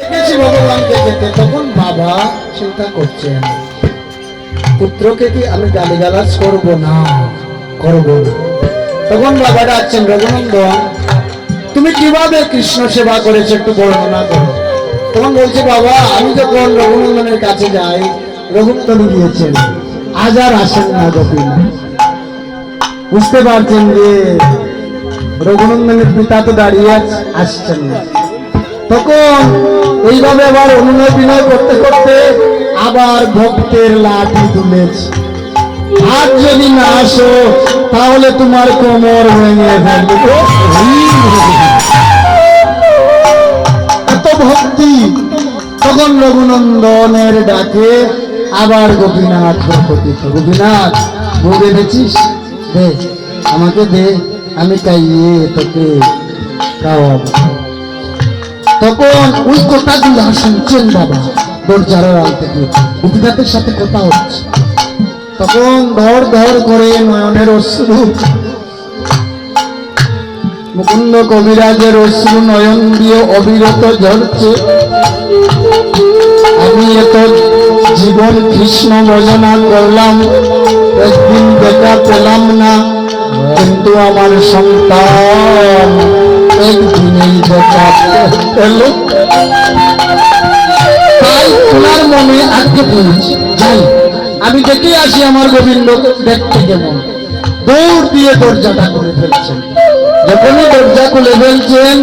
দেখেছি ভগবানকে যেতে তখন বাবা চিন্তা করছেন, পুত্রকে কি আমি করব না? করব না। তখন বাবা ডাকছেন তুমি কীভাবে কৃষ্ণ সেবা করেছ একটু বর্ণনা করো। তখন বলছে, বাবা, আমি যখন রঘুনন্দনের কাছে যাই, রঘুনন্দন গিয়েছেন। আজ আর আসেন না গোপীনা। বুঝতে পারছেন যে রঘুনন্দনের পিতা তো দাঁড়িয়ে আসছেন না। তখন এইভাবে আবার অনুনয় বিনয় করতে করতে আবার ভক্তের লাঠি তুলেছে। আজ যদি না আসো, তাহলে তোমার কোমর ভেঙে এত ভক্তি, তখন রঘুনন্দনের ডাকে আবার গোপীনাথ প্রকটিত। গোপীনাথ, বউ ভেবেছিস দে, আমাকে দে, আমি খাইয়ে তোকে খাওয়াবো। তখন ওই কথাগুলো শুনছেন বাবা দরজার থেকে গোপীনাথের সাথে কথা হচ্ছে। তখন ধর ধর করে নয়নের অশ্রু, মুকুন্দ কবিরাজের অশ্রু নয়ন দিয়ে অবিরত ঝরছে আমি এত জীবন কৃষ্ণ ভজনা করলাম, একদিন দেখা পেলাম না, কিন্তু আমার সন্তান ওনার মনে আজকে যাই আমি দেখে আসি আমার গোবিন্দ, দেখতে কেমন? দৌড় দিয়ে দরজাটা খুলে ফেলছেন যখনই দরজা খুলে ফেলছেন।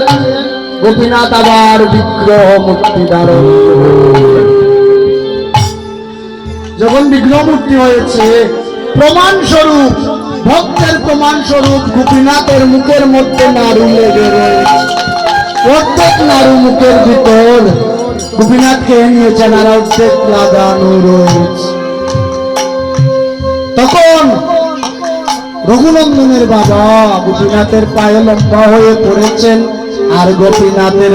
গোপীনাথ আবার বিগ্রহ মূর্তি যখন বিগ্রহ মূর্তি হয়েছে প্রমাণ স্বরূপ ভক্তের প্রমাণ স্বরূপ গোপীনাথের মুখের মধ্যে নাড়ু লেগে রয়েছে প্রত্যেক নাড়ু মুখের ভিতর গোপীনাথকে নিয়েছেন আর অর্ধেক লাগানো রয়েছে। তখন রঘুনন্দনের বাবা গোপীনাথের পায়ে লম্বা হয়ে পড়েছেন আর গোপীনাথের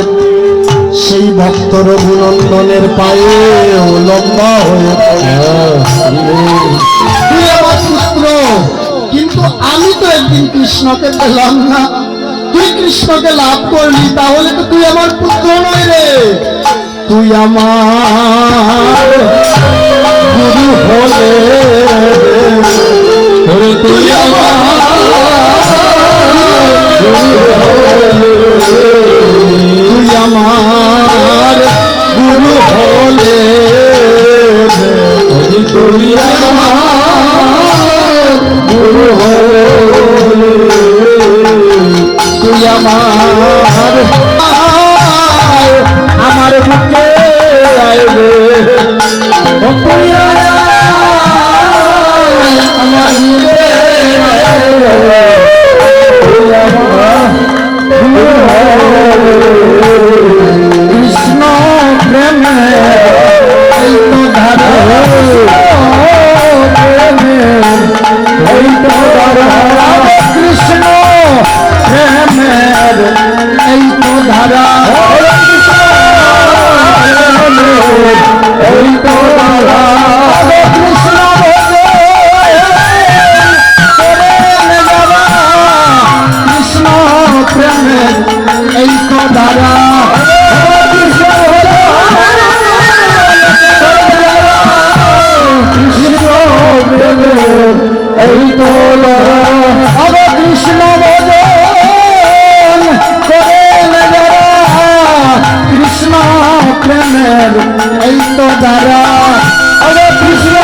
সেই ভক্ত রঘুনন্দনের পায়ে লম্বা হয়ে। তুই আমার পুত্র কিন্তু আমি তো একদিন কৃষ্ণকে পেলাম না। তুই কৃষ্ণকে লাভ করলি, তাহলে তো তুই আমার পুত্র নয় রে। তুই আমার গুরু হলে তুই আমার গুরু হলে তুই আমার প্রেমের এই তো হবে কৃষ্ণ ভজন করে কৃষ্ণ প্রেমের এই তো দ্বারা হবে কৃষ্ণ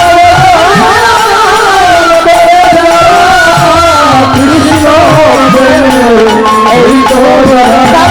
কৃষ্ণ এই তো দ্বারা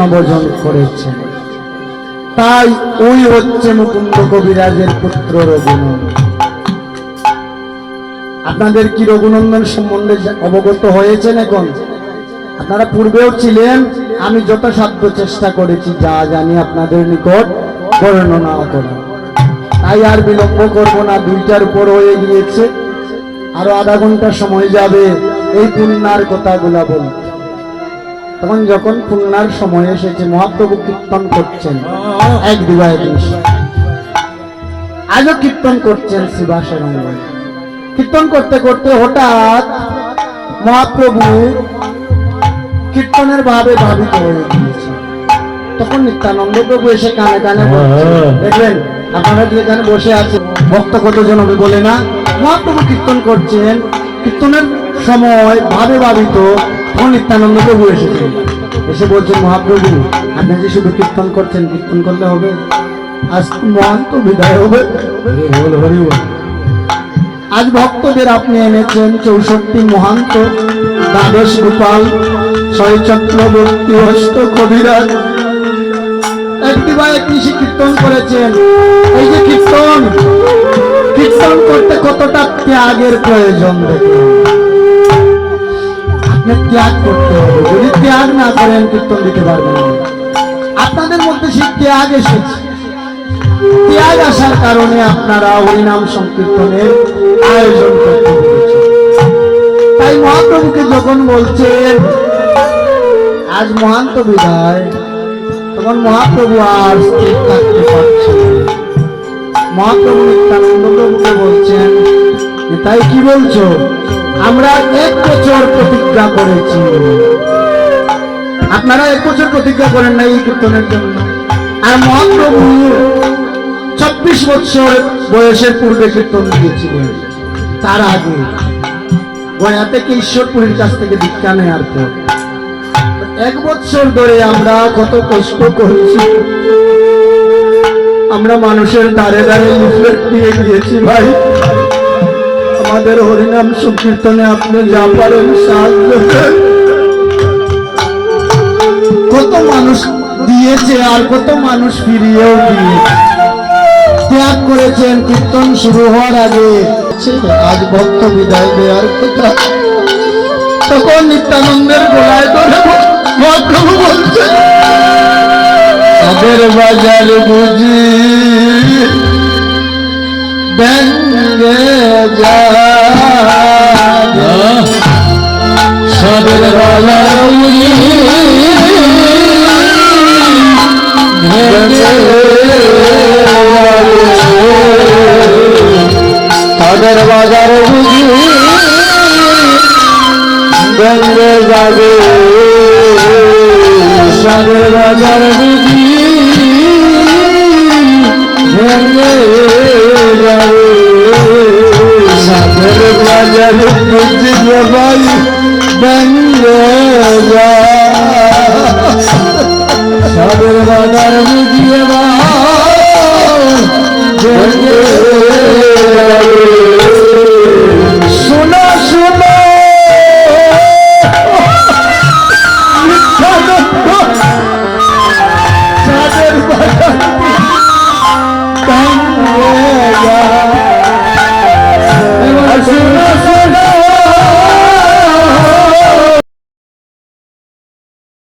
বৈষ্ণবজন করেছেন। তাই ওই হচ্ছে মুকুন্দ কবিরাজের পুত্র রঘুনন্দন আপনাদের কি রঘুনন্দন সম্বন্ধে অবগত হয়েছেন এখন? আপনারা পূর্বেও ছিলেন, আমি যথাসাধ্য চেষ্টা করেছি, যা জানি আপনাদের নিকট বর্ণনা করা। তাই আর বিলম্ব করব না, দুইটার উপর হয়ে গিয়েছে। আরও আধা ঘণ্টা সময় যাবে, এই পুণ্যার কথাগুলা বলতে। তখন যখন পুণ্যার সময় এসেছে মহাপ্রভু কীর্তন করছেন। এক দিবায় দিস আজও কীর্তন করছেন শিবাসের কীর্তন করতে করতে হঠাৎ মহাপ্রভু কীর্তনের ভাবে ভাবিত হয়ে গিয়েছে তখন নিত্যানন্দ প্রভু এসে কানে কানে বলছে, দেখবেন আপনারা যেখানে বসে আছেন? ভক্ত কতজন হবে বলে না? মহাপ্রভু কীর্তন করছেন। কীর্তনের সময় ভাবে ভাবিত তখন নিত্যানন্দ প্রভু এসেছেন। এসে বলছেন মহাপ্রভু আপনি যে শুধু কীর্তন করছেন কীর্তন করলে হবে। আজ মহান তো বিদায় হবে। আজ ভক্তদের আপনি এনেছেন চৌষট্টি মহান্ত দ্বাদশ গোপাল ছয় চক্রবর্তী অষ্ট কবিরাজ। একটি বা একটি সে কীর্তন করেছেন। এই যে কীর্তন কীর্তন করতে কতটা ত্যাগের প্রয়োজন দেখুন। আপনি ত্যাগ করতে হবে। যদি ত্যাগ না করেন, কীর্তন দিতে পারবেন আপনাদের মধ্যে সেই ত্যাগ এসেছে, ত্যাগ আসার কারণে আপনারা হরিনাম সংকীর্তনের আয়োজন করতে তাই মহাপ্রভুকে যখন বলছেন, আজ মহান্ত বিদায় তখন মহাপ্রভু আর স্থির থাকতে পারছেন। মহাপ্রভু নিত্যানন্দ প্রভুকে বলছেন তাই কি বলছো? আমরা এক বছর প্রতিজ্ঞা করেছি। আপনারা এক বছর প্রতিজ্ঞা করেন না এই কীর্তনের জন্য। আর মহাপ্রভু চব্বিশ বছর বয়সের পূর্বে কীর্তন দিয়েছিলেন। তার আগে গয়া থেকে ঈশ্বরপুরীর কাছ থেকে দীক্ষা নেওয়ার পর এক বছর ধরে আমরা কত কষ্ট করছি। আমরা মানুষের দ্বারে দ্বারে দিয়ে গিয়েছি ভাই। আমাদের হরিনাম সংকীর্তনে আপনি যা পারেন সাহায্য। কত মানুষ দিয়েছে আর কত মানুষ ফিরিয়েও দিয়েছে। ত্যাগ করেছেন, কীর্তন শুরু হওয়ার আগে। আজ ভক্ত বিদায় দেওয়ার কথা। তখন নিত্যানন্দের গোলায় ধরে মহাপ্রভু বলছে তাদের বাজার বুঝি ব্যঙ্গে যা সদের বাজার বুঝি তাদের বাজার বুঝি গঙ্গে যাবে সাদের বাজার সাদের বাজার বুঝি ভাই গঙ্গে যা সাদের বাজার বুঝিয়ে বা গঙ্গে